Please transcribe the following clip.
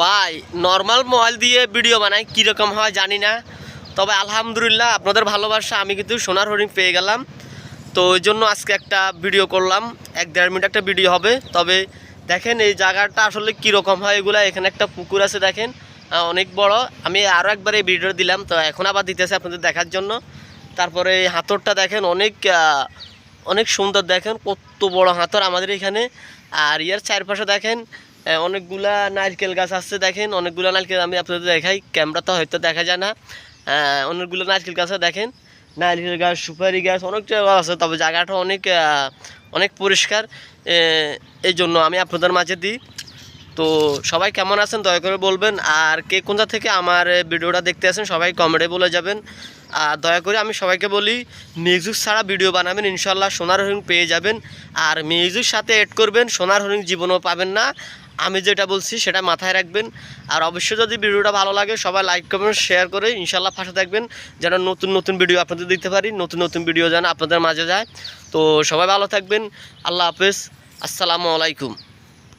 ভাই normal mobile দিয়ে video বানাই কীরকম হয় জানি না। তবে আলহামদুলিল্লাহ, আপনাদের ভালোবাসা, আমি কিন্তু সোনার হরিণ পেয়ে গেলাম। তো ওই জন্য আজকে একটা ভিডিও করলাম, এক দেড় মিনিট একটা ভিডিও হবে। তবে দেখেন এই জায়গাটা আসলে কীরকম হয়, এগুলা এখানে একটা পুকুর আছে দেখেন। অনেক বড়। আমি আরও একবার এই ভিডিও দিলাম, তো এখন আবার দিতেছে আপনাদের দেখার জন্য। তারপরে এই হাতরটা দেখেন, অনেক অনেক সুন্দর দেখেন, কত বড় হাতর আমাদের এখানে। আর ইয়ার চারপাশে দেখেন অনেকগুলা নারকেল গাছ আছে দেখেন, অনেকগুলো নারকেল আমি আপনাদের দেখাই ক্যামেরা তো হয়তো দেখা যায় না। অনেকগুলো নারকেল গাছ দেখেন, নারকেল গাছ, সুপারি গাছ, অনেক জায়গা আছে, তবে জায়গাটা অনেক অনেক পরিষ্কার। এই জন্য আমি আপনাদের মাঝে দিই। তো সবাই কেমন আছেন, দয়া করে বলবেন। আর কে কোনটা থেকে আমার ভিডিওটা দেখতে আছেন, সবাই কমেন্টে বলে যাবেন। আর দয়া করে আমি সবাইকে বলি, মিউজিক ছাড়া ভিডিও বানাবেন ইনশাল্লাহ সোনার হরিণ পেয়ে যাবেন। আর মিউজিক সাথে এড করবেন, সোনার হরিণ জীবনও পাবেন না। আমি যেটা বলছি সেটা মাথায় রাখবেন। আর অবশ্যই যদি ভিডিওটা ভালো লাগে, সবাই লাইক কমেন্ট শেয়ার করে ইনশাল্লাহ পাশে থাকবেন। যেন নতুন নতুন ভিডিও আপনাদের দিতে পারি, নতুন নতুন ভিডিও যেন আপনাদের মাঝে যায়। তো সবাই ভালো থাকবেন। আল্লাহ হাফেজ। আসসালামু আলাইকুম।